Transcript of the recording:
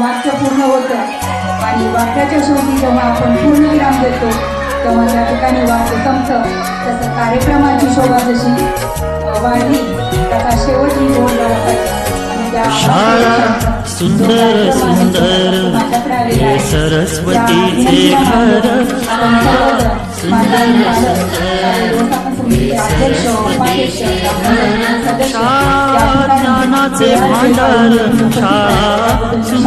वाक्य पूर्ण होतं. आणि वाक्याच्या शेवटी जेव्हा आपण पूर्ण विराम देतो तेव्हा त्या ठिकाणी वाक्य संपतं. तसं कार्यक्रमाची शोभा जशी वाढली झाला पाहिजे आणि त्या शाळा सुंदर सुंदर हे सरस्वतीचे घर. सुंदर शाळा ज्ञानाचे भांडार. शाळा सुंदर